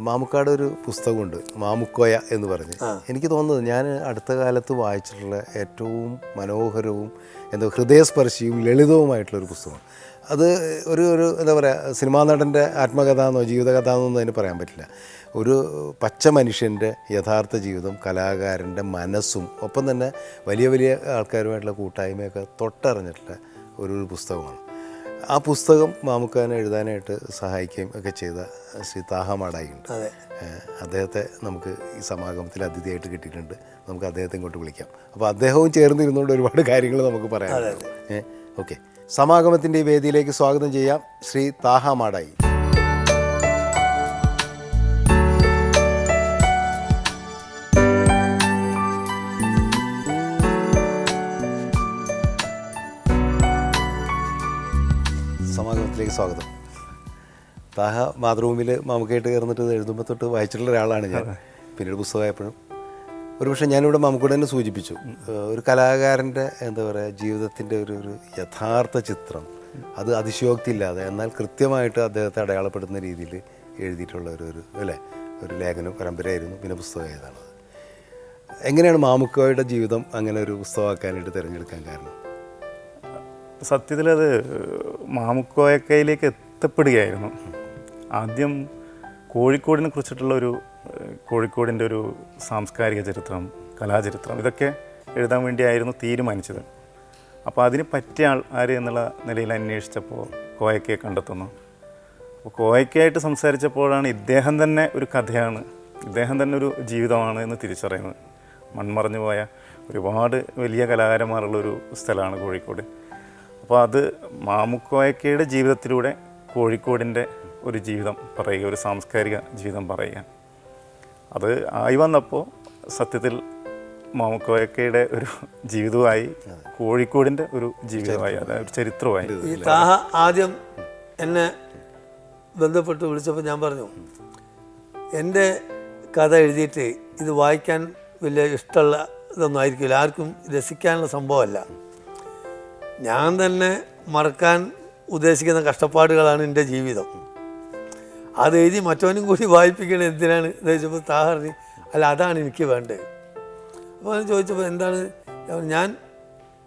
മാമുക്കാട് ഒരു പുസ്തകമുണ്ട് മാമുക്കോയ എന്ന് പറഞ്ഞ്. എനിക്ക് തോന്നുന്നത് ഞാൻ അടുത്ത കാലത്ത് വായിച്ചിട്ടുള്ള ഏറ്റവും മനോഹരവും എന്താ ഹൃദയസ്പർശിയും ലളിതവുമായിട്ടുള്ളൊരു പുസ്തകമാണ്. അത് ഒരു ഒരു എന്താ പറയുക സിനിമാ നടന്റെ ആത്മകഥ എന്നോ ജീവിതകഥ എന്നൊന്നും അതിന് പറയാൻ പറ്റില്ല. ഒരു പച്ച മനുഷ്യന്റെ യഥാർത്ഥ ജീവിതം കലാകാരന്റെ മനസ്സും ഒപ്പം തന്നെ വലിയ വലിയ ആൾക്കാരുമായിട്ടുള്ള കൂട്ടായ്മയൊക്കെ തൊട്ടറിഞ്ഞിട്ടുള്ള ഒരു ഒരു പുസ്തകമാണ്. ആ പുസ്തകം മാമുക്കാനെ എഴുതാനായിട്ട് സഹായിക്കുകയും ഒക്കെ ചെയ്ത ശ്രീ താഹമാടായി ഉണ്ട് അദ്ദേഹത്തെ നമുക്ക് ഈ സമാഗമത്തിൽ അതിഥിയായിട്ട് കിട്ടിയിട്ടുണ്ട്. നമുക്ക് അദ്ദേഹത്തെ ഇങ്ങോട്ട് വിളിക്കാം. അപ്പോൾ അദ്ദേഹവും ചേർന്നിരുന്നുകൊണ്ട് ഒരുപാട് കാര്യങ്ങൾ നമുക്ക് പറയാം ഏഹ് ഓക്കെ. സമാഗമത്തിന്റെ ഈ വേദിയിലേക്ക് സ്വാഗതം ചെയ്യാം ശ്രീ താഹ മാടായി. സമാഗമത്തിലേക്ക് സ്വാഗതം. താഹ മാതൃഭൂമിയിൽ മാമുക്കായിട്ട് കയറുന്നിട്ട് എഴുതുമ്പോൾ തൊട്ട് വായിച്ചിട്ടുള്ള ഒരാളാണ് ഞാൻ. പിന്നീട് പുസ്തകമായപ്പോഴും. ഒരുപക്ഷെ ഞാനിവിടെ മമ്മൂക്കൂടെ തന്നെ സൂചിപ്പിച്ചു. ഒരു കലാകാരന്റെ എന്താ പറയുക ജീവിതത്തിന്റെ ഒരു ഒരു യഥാർത്ഥ ചിത്രം. അത് അതിശയോക്തി ഇല്ലാതെ എന്നാൽ കൃത്യമായിട്ട് അദ്ദേഹത്തെ അടയാളപ്പെടുത്തുന്ന രീതിയിൽ എഴുതിയിട്ടുള്ള ഒരു ഒരു അല്ലേ? ഒരു ലേഖന പരമ്പരയായിരുന്നു പിന്നെ പുസ്തകം ഏതാണത് എങ്ങനെയാണ് മാമുക്കോയുടെ ജീവിതം അങ്ങനെ ഒരു പുസ്തകമാക്കാനായിട്ട് തിരഞ്ഞെടുക്കാൻ കാരണം? സത്യത്തിൽ അത് മാമുക്കോയക്കയിലേക്ക് എത്തപ്പെടുകയായിരുന്നു. ആദ്യം കോഴിക്കോടിനെ കുറിച്ചിട്ടുള്ള ഒരു ഏഹ്, കോഴിക്കോടിന്റെ ഒരു സാംസ്കാരിക ചരിത്രം കലാചരിത്രം ഇതൊക്കെ എഴുതാൻ വേണ്ടിയായിരുന്നു തീരുമാനിച്ചത്. അപ്പോൾ അതിന് പറ്റിയ ആൾ ആര് എന്നുള്ള നിലയിൽ അന്വേഷിച്ചപ്പോൾ കോയക്കയെ കണ്ടെത്തുന്നു. അപ്പോൾ കോയക്കയായിട്ട് സംസാരിച്ചപ്പോഴാണ് ഇദ്ദേഹം തന്നെ ഒരു കഥയാണ് ഇദ്ദേഹം തന്നെ ഒരു ജീവിതമാണ് എന്ന് തിരിച്ചറിയുന്നത്. മൺമറഞ്ഞു പോയ ഒരുപാട് വലിയ കലാകാരന്മാരുള്ളൊരു സ്ഥലമാണ് കോഴിക്കോട്. അപ്പോൾ അത് മാമുക്കോയക്കയുടെ ജീവിതത്തിലൂടെ കോഴിക്കോടിന്റെ ഒരു ജീവിതം പറയുക ഒരു സാംസ്കാരിക ജീവിതം പറയുക. അത് ആയി വന്നപ്പോൾ സത്യത്തിൽ മാമുക്കോയക്കയുടെ ഒരു ജീവിതമായി കോഴിക്കോടിന്റെ ഒരു ജീവിതമായി അതായത് ഒരു ചരിത്രമായി ഈ താഹ ആദ്യം എന്നെ ബന്ധപ്പെട്ട് വിളിച്ചപ്പോൾ ഞാൻ പറഞ്ഞു എന്റെ കഥ എഴുതിയിട്ട് ഇത് വായിക്കാൻ വലിയ ഇഷ്ടമുള്ള ഇതൊന്നും ആയിരിക്കില്ല. ആർക്കും രസിക്കാനുള്ള സംഭവമല്ല. ഞാൻ തന്നെ മറക്കാൻ ഉദ്ദേശിക്കുന്ന കഷ്ടപ്പാടുകളാണ് എന്റെ ജീവിതം. അത് എഴുതി മറ്റവനും കൂടി വായിപ്പിക്കണത് എന്തിനാണ്? എന്ന് ചോദിച്ചപ്പോൾ താഹ അല്ല അതാണ് എനിക്ക് വേണ്ടത്. അപ്പോൾ ഞാൻ ചോദിച്ചപ്പോൾ എന്താണ്? ഞാൻ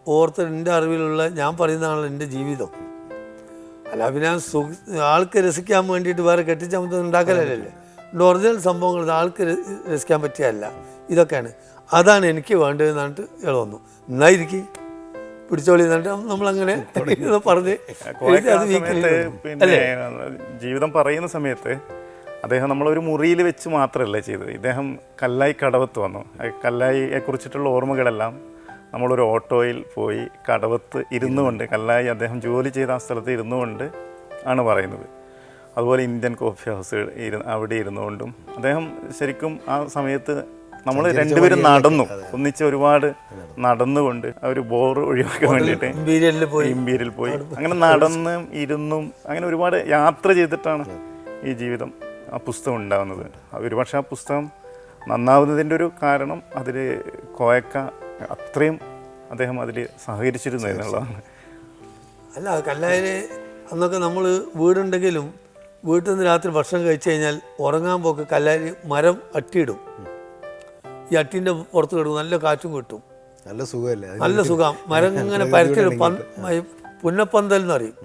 ഓർത്ത് എന്റെ അറിവിലുള്ള ഞാൻ പറയുന്നതാണല്ലോ എന്റെ ജീവിതം. അല്ല പിന്നെ ഞാൻ സുഖ ആൾക്ക് രസിക്കാൻ വേണ്ടിയിട്ട് വേറെ കെട്ടിച്ചമത്തം ഉണ്ടാക്കലല്ലേ എന്റെ ഒറിജിനൽ സംഭവങ്ങൾ ആൾക്ക് രസിക്കാൻ പറ്റിയല്ല ഇതൊക്കെയാണ്. അതാണ് എനിക്ക് വേണ്ടതെന്നാണ് എഴുതുന്നു എന്നായിരിക്കും പിടിച്ചോളി നമ്മളങ്ങനെ പറഞ്ഞ്. പിന്നെ ജീവിതം പറയുന്ന സമയത്ത് അദ്ദേഹം നമ്മളൊരു മുറിയിൽ വെച്ച് മാത്രമല്ല ചെയ്തത്. ഇദ്ദേഹം കല്ലായി കടവത്ത് വന്നു. കല്ലായിയെ കുറിച്ചിട്ടുള്ള ഓർമ്മകളെല്ലാം നമ്മളൊരു ഓട്ടോയിൽ പോയി കടവത്ത് ഇരുന്നു കൊണ്ട് കല്ലായി അദ്ദേഹം ജോലി ചെയ്ത ആ സ്ഥലത്ത് ഇരുന്നു കൊണ്ട് ആണ് പറയുന്നത്. അതുപോലെ ഇന്ത്യൻ കോഫി ഹൗസ് ഇരു അവിടെ ഇരുന്നുകൊണ്ടും അദ്ദേഹം ശരിക്കും ആ സമയത്ത് നമ്മൾ രണ്ടുപേരും നടന്നു. ഒന്നിച്ച് ഒരുപാട് നടന്നുകൊണ്ട് ആ ഒരു ബോർ ഒഴിവാക്കാൻ വേണ്ടിയിട്ട് ഇമ്പീരിയലിൽ പോയി. ഇമ്പീരിയൽ പോയി. അങ്ങനെ നടന്നും ഇരുന്നും അങ്ങനെ ഒരുപാട് യാത്ര ചെയ്തിട്ടാണ് ഈ ജീവിതം ആ പുസ്തകം ഉണ്ടാകുന്നത് ഒരുപക്ഷെ ആ പുസ്തകം നന്നാവുന്നതിന്റെ ഒരു കാരണം അതിൽ കോയക്ക അത്രയും അദ്ദേഹം അതിൽ സഹകരിച്ചിരുന്നു എന്നുള്ളതാണ്. അല്ല കല്ലായിൽ അന്നൊക്കെ നമ്മൾ വീടുണ്ടെങ്കിലും വീട്ടിൽ നിന്ന് രാത്രി ഭക്ഷണം കഴിച്ചു കഴിഞ്ഞാൽ ഉറങ്ങാൻ പോക്ക് കല്ലാരി മരം അട്ടിയിടും. ഈ അട്ടിന്റെ പുറത്ത് കിടക്കും. നല്ല കാറ്റും കിട്ടും. നല്ല സുഖമല്ലേ? നല്ല സുഖം. മരം ഇങ്ങനെ പരത്തിടും പുന്നപ്പന്തൽ എന്ന് പറയും.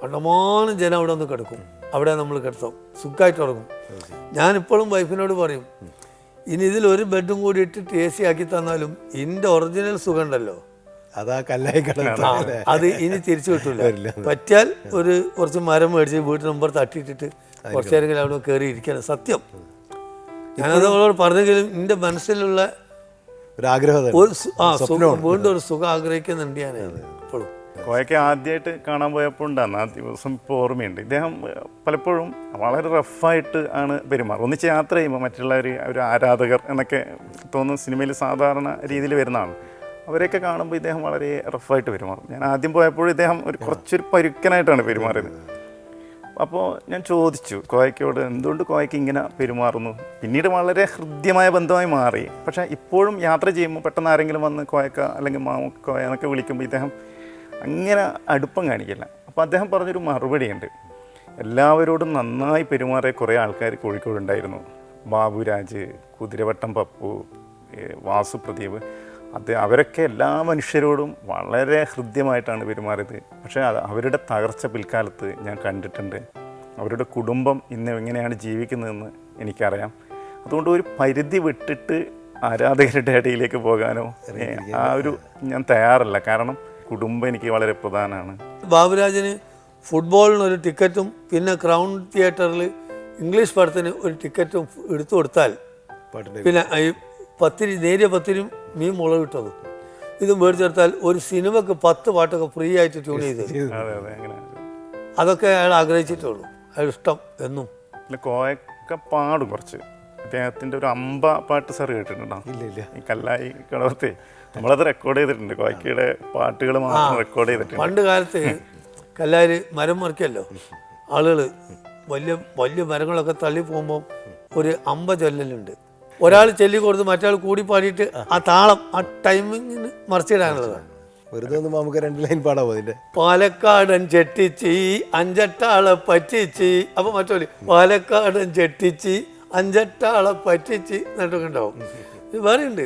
കണ്ടമാനം ജനം അവിടെ ഒന്ന് കിടക്കും. അവിടെ നമ്മൾ കിടത്തും. സുഖമായിട്ട് ഉറങ്ങും ഞാനിപ്പോഴും വൈഫിനോട് പറയും ഇനി ഇതിൽ ഒരു ബെഡും കൂടി ഇട്ടിട്ട് എ സി ആക്കി തന്നാലും ഇതിന്റെ ഒറിജിനൽ സുഖം ഉണ്ടല്ലോ. അതാ കല്ലായി അത് ഇനി തിരിച്ചു കിട്ടില്ല പറ്റിയാൽ ഒരു കുറച്ച് മരം മേടിച്ച് വീട്ടിന് മുമ്പ് തട്ടിയിട്ടിട്ട് കുറച്ചേരെങ്കിലും അവിടെ കയറി ഇരിക്കണം സത്യം. ഞാനത് അവളോട് പറഞ്ഞെങ്കിലും എന്റെ മനസ്സിലുള്ള ഒരു ആഗ്രഹം ഒരു സു- ആ സുഖം വീണ്ടും ഒരു സുഖം ആഗ്രഹിക്കുന്നുണ്ട് ഞാൻ ഇപ്പോഴും. കോയക്ക ആദ്യമായിട്ട് കാണാൻ പോയപ്പോൾ ഉണ്ടായിരുന്നു ആ ദിവസം ഇപ്പോൾ ഓർമ്മയുണ്ട്. ഇദ്ദേഹം ഏഹ്, പലപ്പോഴും വളരെ റഫായിട്ട് ആണ് പെരുമാറും ഒന്നിച്ച് യാത്ര ചെയ്യുമ്പോൾ മറ്റുള്ളവർ ഒരു ആരാധകർ എന്നൊക്കെ തോന്നുന്ന സിനിമയിൽ സാധാരണ രീതിയിൽ വരുന്നതാണ്. അവരെയൊക്കെ കാണുമ്പോൾ ഇദ്ദേഹം വളരെ റഫായിട്ട് പെരുമാറും. ഞാൻ ആദ്യം പോയപ്പോൾ ഇദ്ദേഹം ഒരു കുറച്ചൊരു പരുക്കനായിട്ടാണ് പെരുമാറിയത്. അപ്പോൾ ഞാൻ ചോദിച്ചു കോയക്കയോട് എന്തുകൊണ്ട് കോയക്ക് ഇങ്ങനെ പെരുമാറുന്നു? പിന്നീട് വളരെ ഹൃദ്യമായ ബന്ധമായി മാറി. പക്ഷേ ഇപ്പോഴും യാത്ര ചെയ്യുമ്പോൾ പെട്ടെന്ന് ആരെങ്കിലും വന്ന് കോയക്ക അല്ലെങ്കിൽ മാമ കോയ എന്നൊക്കെ വിളിക്കുമ്പോൾ ഇദ്ദേഹം അങ്ങനെ അടുപ്പം കാണിക്കില്ല. അപ്പോൾ അദ്ദേഹം പറഞ്ഞൊരു മറുപടിയുണ്ട്. എല്ലാവരോടും നന്നായി പെരുമാറിയ കുറേ ആൾക്കാർ കോഴിക്കോടുണ്ടായിരുന്നു. ബാബുരാജ് കുതിരവട്ടം പപ്പു വാസു പ്രദീപ് അത് അവരൊക്കെ എല്ലാ മനുഷ്യരോടും വളരെ ഹൃദ്യമായിട്ടാണ് പെരുമാറിയത്. പക്ഷേ അത് അവരുടെ തകർച്ച പിൽക്കാലത്ത് ഞാൻ കണ്ടിട്ടുണ്ട്. അവരുടെ കുടുംബം ഇന്ന് എങ്ങനെയാണ് ജീവിക്കുന്നതെന്ന് എനിക്കറിയാം. അതുകൊണ്ട് ഒരു പരിധി വിട്ടിട്ട് ആരാധകരുടെ ഇടയിലേക്ക് പോകാനോ ആ ഒരു ഞാൻ തയ്യാറല്ല. കാരണം കുടുംബം എനിക്ക് വളരെ പ്രധാനമാണ്. ബാബുരാജന് ഫുട്ബോളിനൊരു ടിക്കറ്റും പിന്നെ ക്രൗൺ തിയേറ്ററിൽ ഇംഗ്ലീഷ് പടത്തിന് ഒരു ടിക്കറ്റും എടുത്തു കൊടുത്താൽ പിന്നെ പത്തിരി നേരിയ പത്തിരിയും മീൻ മുളക് ഇട്ടതും. ഇതും മേടിച്ചെടുത്താൽ ഒരു സിനിമക്ക് പത്ത് പാട്ടൊക്കെ ഫ്രീ ആയിട്ട് ട്യൂൺ ചെയ്ത് അതെ അതെ അങ്ങനെ. അതൊക്കെ അയാൾ ആഗ്രഹിച്ചിട്ടുള്ളൂ. അയാൾ ഇഷ്ടം എന്നും. പിന്നെ കോയൊക്കെ പാടും കുറച്ച്. അദ്ദേഹത്തിന്റെ ഒരു അമ്പ പാട്ട് സാർ കേട്ടിട്ടുണ്ടോ? ഇല്ല ഇല്ല. ഈ കല്ലായി കടവത്തെ നമ്മളത് റെക്കോർഡ് ചെയ്തിട്ടുണ്ട്. കോയക്കയുടെ പാട്ടുകൾ മാത്രം റെക്കോർഡ് ചെയ്തിട്ടുണ്ട്. പണ്ട് കാലത്ത് കല്ലാര് മരം മറിക്കല്ലോ. ആളുകൾ വലിയ വലിയ മരങ്ങളൊക്കെ തള്ളി പോകുമ്പോൾ ഒരു അമ്പ ചൊല്ലലുണ്ട്. ഒരാൾ ചെല്ലി കൊടുത്ത് മറ്റേ കൂടി പാടിയിട്ട് ആ താളം ആ ടൈമിങ്ങിന് മറിച്ചിടാനുള്ളതാണ് വെറുതെ ഒന്ന് നമുക്ക് രണ്ട് ലൈൻ പാടാമോ ഇതിന്റെ പാലക്കാടൻ ചെട്ടിച്ചി അഞ്ചെട്ടാളെ പറ്റിച്ചി. അപ്പൊ മറ്റോൽ പാലക്കാടൻ ചെട്ടിച്ചി അഞ്ചെട്ടാളെ പറ്റിച്ചി എന്നിട്ടൊക്കെ ഉണ്ടാവും. ഇത് വേറെ ഉണ്ട്